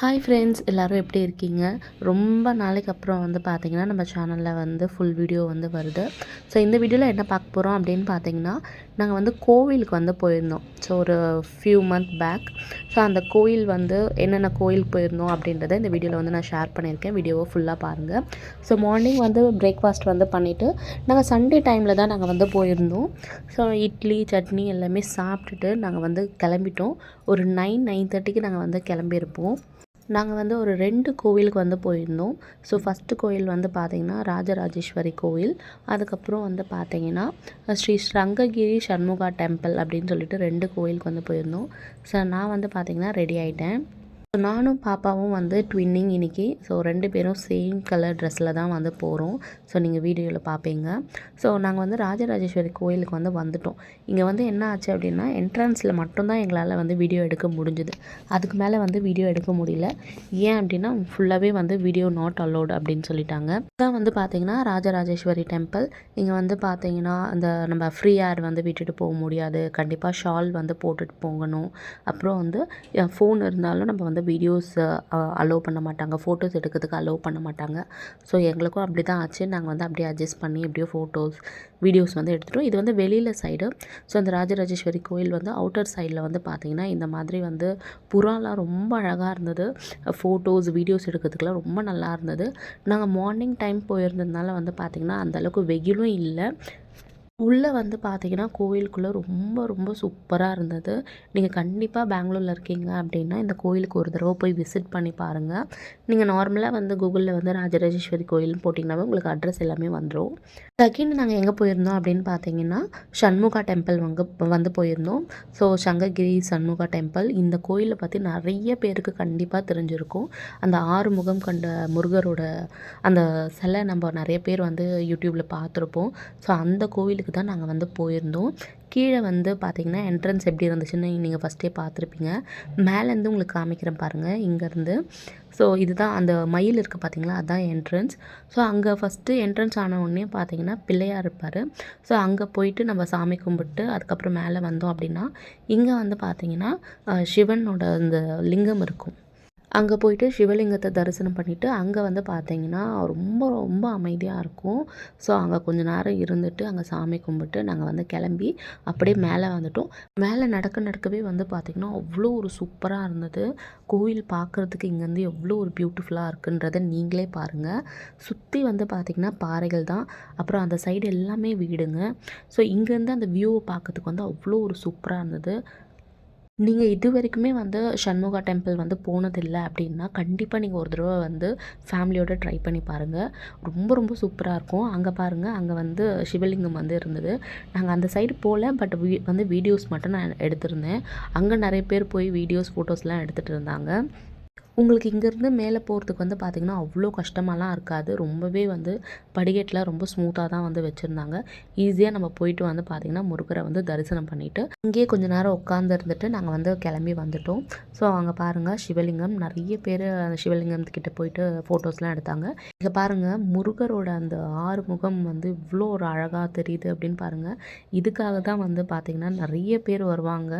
Hi friends எல்லோரும் எப்படி இருக்கீங்க? ரொம்ப நாளைக்கு அப்புறம் வந்து பார்த்திங்கன்னா நம்ம சேனலில் வந்து ஃபுல் வீடியோ வந்து வருது. ஸோ இந்த வீடியோவில் என்ன பார்க்க போகிறோம் அப்படின்னு பார்த்தீங்கன்னா நாங்கள் வந்து கோவிலுக்கு வந்து போயிருந்தோம். ஸோ ஒரு ஃபியூ மந்த் பேக் ஸோ அந்த கோயில் வந்து என்னென்ன கோயிலுக்கு போயிருந்தோம் அப்படின்றத இந்த வீடியோவில் வந்து நான் ஷேர் பண்ணியிருக்கேன். வீடியோவை ஃபுல்லாக பாருங்கள் ஸோ மார்னிங் வந்து பிரேக்ஃபாஸ்ட் வந்து பண்ணிவிட்டு நாங்கள் சண்டே டைமில் தான் நாங்கள் வந்து போயிருந்தோம். ஸோ இட்லி சட்னி எல்லாமே சாப்பிட்டுட்டு நாங்கள் வந்து கிளம்பிட்டோம். ஒரு நைன் நைன் தேர்ட்டிக்கு நாங்கள் வந்து கிளம்பியிருப்போம். நாங்கள் வந்து ஒரு ரெண்டு கோவிலுக்கு வந்து போயிருந்தோம். ஸோ ஃபஸ்ட்டு கோயில் வந்து பார்த்திங்கன்னா ராஜராஜேஸ்வரி கோவில். அதுக்கப்புறம் வந்து பார்த்திங்கன்னா ஸ்ரீ ஸ்ரங்ககிரி சண்முகா டெம்பிள் அப்படின்னு சொல்லிட்டு ரெண்டு கோவிலுக்கு வந்து போயிருந்தோம். ஸோ நான் வந்து பார்த்திங்கன்னா ரெடி ஆகிட்டேன் நானும் பாப்பாவும் வந்து ட்வின்னிங் இன்றைக்கி ஸோ ரெண்டு பேரும் சேம் கலர் ட்ரெஸ்ஸில் தான் வந்து போகிறோம் ஸோ நீங்கள் வீடியோவில் பார்ப்பீங்க ஸோ நாங்கள் வந்து ராஜராஜேஸ்வரி கோயிலுக்கு வந்து வந்துட்டோம். இங்கே வந்து என்ன ஆச்சு அப்படின்னா என்ட்ரன்ஸில் மட்டும்தான் எங்களால் வந்து வீடியோ எடுக்க முடிஞ்சுது. அதுக்கு மேலே வந்து வீடியோ எடுக்க முடியல. ஏன் அப்படின்னா ஃபுல்லாகவே வந்து வீடியோ நாட் அலோடு அப்படின்னு சொல்லிட்டாங்க. தான் வந்து பார்த்திங்கன்னா ராஜராஜேஸ்வரி டெம்பிள் இங்கே வந்து பார்த்தீங்கன்னா அந்த நம்ம ஃப்ரீ ஏர் வந்து விட்டுட்டு போக முடியாது. கண்டிப்பாக ஷால் வந்து போட்டுட்டு போகணும். அப்புறம் வந்து ஃபோன் இருந்தாலும் நம்ம வந்து வீடியோஸ் அலோவ் பண்ண மாட்டாங்க. ஃபோட்டோஸ் எடுக்கிறதுக்கு அலோவ் பண்ண மாட்டாங்க. ஸோ எங்களுக்கும் அப்படி தான் ஆச்சு. நாங்கள் வந்து அப்படியே அட்ஜஸ்ட் பண்ணி எப்படியோ ஃபோட்டோஸ் வீடியோஸ் வந்து எடுத்துகிட்டோம் இது வந்து வெளியில் சைடு ஸோ அந்த ராஜராஜேஸ்வரி கோயில் வந்து அவுட்டர் சைடில் வந்து பார்த்திங்கன்னா இந்த மாதிரி வந்து புறாலாம் ரொம்ப அழகாக இருந்தது. ஃபோட்டோஸ் வீடியோஸ் எடுக்கிறதுக்குலாம் ரொம்ப நல்லா இருந்தது. நாங்கள் மார்னிங் டைம் போயிருந்ததுனால வந்து பார்த்திங்கன்னா அந்தளவுக்கு வெயிலும் இல்லை. உள்ளே வந்து பார்த்தீங்கன்னா கோயிலுக்குள்ளே ரொம்ப ரொம்ப சூப்பராக இருந்தது. நீங்கள் கண்டிப்பாக பெங்களூரில் இருக்கீங்க அப்படின்னா இந்த கோயிலுக்கு ஒரு தடவை போய் விசிட் பண்ணி பாருங்கள் நீங்கள் நார்மலாக வந்து கூகுளில் வந்து ராஜராஜேஸ்வரி கோயில்னு போட்டிங்கனாவே உங்களுக்கு அட்ரஸ் எல்லாமே வந்துடும் செகண்ட் நாங்கள் எங்கே போயிருந்தோம் அப்படின்னு பார்த்தீங்கன்னா சண்முகா டெம்பிள் வந்து வந்து போயிருந்தோம். ஸோ சங்ககிரி சண்முகா டெம்பிள் இந்த கோயிலை பற்றி நிறைய பேருக்கு கண்டிப்பாக தெரிஞ்சிருக்கும். அந்த ஆறு முகம் கண்ட முருகரோட அந்த சிலை நம்ம நிறைய பேர் வந்து யூடியூப்பில் பார்த்துருப்போம். ஸோ அந்த கோவிலுக்கு இடத்துக்கு தான் நாங்கள் வந்து போயிருந்தோம். கீழே வந்து பார்த்திங்கன்னா என்ட்ரன்ஸ் எப்படி இருந்துச்சுன்னு நீங்கள் ஃபஸ்ட்டே பார்த்துருப்பீங்க மேலேருந்து உங்களுக்கு காமிக்கிறேன் பாருங்கள் இங்கேருந்து ஸோ இதுதான் அந்த மயில் இருக்குது பார்த்தீங்களா அதுதான் என்ட்ரன்ஸ் ஸோ அங்கே ஃபஸ்ட்டு என்ட்ரன்ஸ் ஆன உடனே பார்த்தீங்கன்னா பிள்ளையார் இருப்பார். ஸோ அங்கே போயிட்டு நம்ம சாமி கும்பிட்டு அதுக்கப்புறம் மேலே வந்தோம் அப்படின்னா இங்கே வந்து பார்த்திங்கன்னா சிவனோட அந்த லிங்கம் இருக்கும். அங்கே போயிட்டு சிவலிங்கத்தை தரிசனம் பண்ணிவிட்டு அங்கே வந்து பார்த்தீங்கன்னா ரொம்ப ரொம்ப அமைதியாக இருக்கும். ஸோ அங்கே கொஞ்ச நேரம் இருந்துட்டு அங்கே சாமி கும்பிட்டு நாங்கள் வந்து கிளம்பி அப்படியே மேலே வந்துட்டோம். மேலே நடக்க நடக்கவே வந்து பார்த்திங்கன்னா அவ்வளோ ஒரு சூப்பராக இருந்தது. கோவில் பார்க்குறதுக்கு இங்கேருந்து எவ்வளோ ஒரு பியூட்டிஃபுல்லாக இருக்குன்றதை நீங்களே பாருங்கள் சுற்றி வந்து பார்த்திங்கன்னா பாறைகள் தான். அப்புறம் அந்த சைடு எல்லாமே வீடுங்க. ஸோ இங்கேருந்து அந்த வியூவை பார்க்கறதுக்கு வந்து அவ்வளோ ஒரு சூப்பராக இருந்தது. நீங்கள் இது வரைக்குமே வந்து சண்முகா டெம்பிள் வந்து போனதில்லை அப்படின்னா கண்டிப்பாக நீங்கள் ஒரு தடவை வந்து ஃபேமிலியோடு ட்ரை பண்ணி பாருங்கள் ரொம்ப ரொம்ப சூப்பராக இருக்கும். அங்கே பாருங்கள் அங்கே வந்து சிவலிங்கம் வந்து இருந்தது. நாங்கள் அந்த சைடு போகல பட் வீ வந்து வீடியோஸ் மட்டும் நான் எடுத்திருந்தேன். அங்கே நிறைய பேர் போய் வீடியோஸ் ஃபோட்டோஸ்லாம் எடுத்துகிட்டு இருந்தாங்க. உங்களுக்கு இங்கேருந்து மேலே போகிறதுக்கு வந்து பார்த்திங்கன்னா அவ்வளோ கஷ்டமாலாம் இருக்காது. ரொம்பவே வந்து படிக்கட்டில் ரொம்ப ஸ்மூத்தாக தான் வந்து வச்சுருந்தாங்க. ஈஸியாக நம்ம போயிட்டு வந்து பார்த்திங்கன்னா முருகரை வந்து தரிசனம் பண்ணிவிட்டு இங்கேயே கொஞ்சம் நேரம் உட்காந்து இருந்துட்டு நாங்கள் வந்து கிளம்பி வந்துட்டோம். ஸோ அங்கே பாருங்கள் சிவலிங்கம். நிறைய பேர் அந்த சிவலிங்கத்துக்கிட்ட போயிட்டு ஃபோட்டோஸ்லாம் எடுத்தாங்க. இங்கே பாருங்கள் முருகரோட அந்த ஆறு முகம் வந்து இவ்வளோ ஒரு அழகாக தெரியுது அப்படின்னு பாருங்கள் இதுக்காக தான் வந்து பார்த்திங்கன்னா நிறைய பேர் வருவாங்க.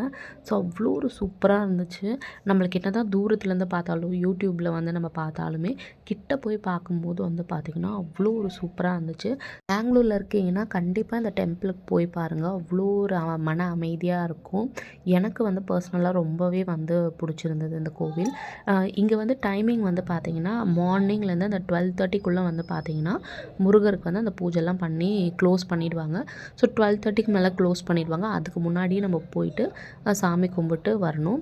ஸோ அவ்வளோ ஒரு சூப்பராக இருந்துச்சு. நம்மளுக்கு என்ன தான் தூரத்துலேருந்து பார்த்தாலும் பார்த்தாலும் யூடியூப்பில் வந்து நம்ம பார்த்தாலுமே கிட்ட போய் பார்க்கும்போது வந்து பார்த்திங்கன்னா அவ்வளோ ஒரு சூப்பராக இருந்துச்சு. பெங்களூரில் இருக்கீங்கன்னா கண்டிப்பாக இந்த டெம்பிளுக்கு போய் பாருங்கள் அவ்வளோ ஒரு மன அமைதியாக இருக்கும். எனக்கு வந்து பர்சனலாக ரொம்பவே வந்து பிடிச்சிருந்தது இந்த கோவில். இங்கே வந்து டைமிங் வந்து பார்த்திங்கன்னா மார்னிங்லேருந்து அந்த டுவெல் தேர்ட்டிக்குள்ளே வந்து பார்த்திங்கன்னா முருகருக்கு வந்து அந்த பூஜைலாம் பண்ணி க்ளோஸ் பண்ணிவிடுவாங்க ஸோ டுவெல் தேர்ட்டிக்கு மேலே க்ளோஸ் பண்ணிவிடுவாங்க அதுக்கு முன்னாடியே நம்ம போயிட்டு சாமி கும்பிட்டு வரணும்.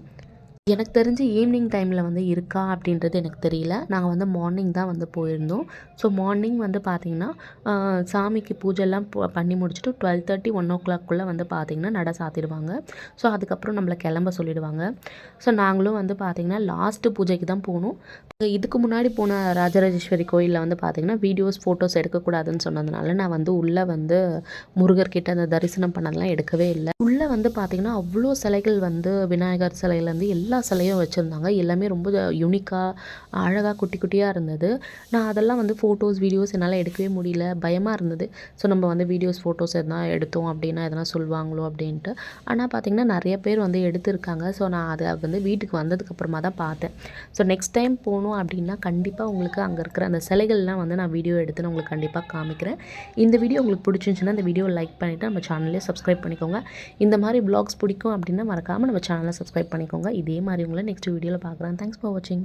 எனக்கு தெரிஞ்சு ஈவினிங் டைமில் வந்து இருக்கா அப்படின்றது எனக்கு தெரியல. நாங்கள் வந்து மார்னிங் தான் வந்து போயிருந்தோம். ஸோ மார்னிங் வந்து பார்த்திங்கன்னா சாமிக்கு பூஜைலாம் பண்ணி முடிச்சுட்டு டுவெல் தேர்ட்டி ஒன் ஓ கிளாக்குள்ளே வந்து பார்த்திங்கன்னா நட சாத்திடுவாங்க. ஸோ அதுக்கப்புறம் நம்மளை கிளம்ப சொல்லிடுவாங்க. ஸோ நாங்களும் வந்து பார்த்திங்கன்னா லாஸ்ட்டு பூஜைக்கு தான் போகணும் இதுக்கு முன்னாடி போன ராஜராஜேஸ்வரி கோயிலில் வந்து பார்த்திங்கன்னா வீடியோஸ் ஃபோட்டோஸ் எடுக்கக்கூடாதுன்னு சொன்னதுனால நான் வந்து உள்ளே வந்து முருகர்கிட்ட அந்த தரிசனம் பண்ணதெல்லாம் எடுக்கவே இல்லை. உள்ளே வந்து பார்த்திங்கன்னா அவ்வளோ சிலைகள் வந்து விநாயகர் சிலையிலேருந்து எல்லா எல்லா சிலையும் வச்சுருந்தாங்க. எல்லாமே ரொம்ப யூனிக்காக அழகாக குட்டி குட்டியாக இருந்தது. நான் அதெல்லாம் வந்து ஃபோட்டோஸ் வீடியோஸ் என்னால் எடுக்கவே முடியல. பயமாக இருந்தது. ஸோ நம்ம வந்து வீடியோஸ் ஃபோட்டோஸ் எதனா எடுத்தோம் அப்படின்னா எதனா சொல்லுவாங்களோ அப்படின்ட்டு. ஆனால் பார்த்திங்கன்னா நிறைய பேர் வந்து எடுத்திருக்காங்க. ஸோ நான் அதை வந்து வீட்டுக்கு வந்ததுக்கப்புறமா தான் பார்த்தேன். ஸோ நெக்ஸ்ட் டைம் போகணும் அப்படின்னா கண்டிப்பாக உங்களுக்கு அங்கே இருக்கிற அந்த சிலைகள்லாம் வந்து நான் வீடியோ எடுத்து நான் உங்களுக்கு கண்டிப்பாக காமிக்கிறேன். இந்த வீடியோ உங்களுக்கு பிடிச்சிருந்துச்சுன்னா இந்த வீடியோ லைக் பண்ணிவிட்டு நம்ம சேனலே சப்ஸ்கிரைப் பண்ணிக்கோங்க. இந்த மாதிரி வ்ளாக்ஸ் பிடிக்கும் அப்படின்னா மறக்காமல் நம்ம சேனலை சப்ஸ்கிரைப் பண்ணிக்கோங்க. இதே மாதிரி உங்களை நெக்ஸ்ட் வீடியோவில் பார்க்குறேன். தேங்க்ஸ் ஃபார் வாட்சிங்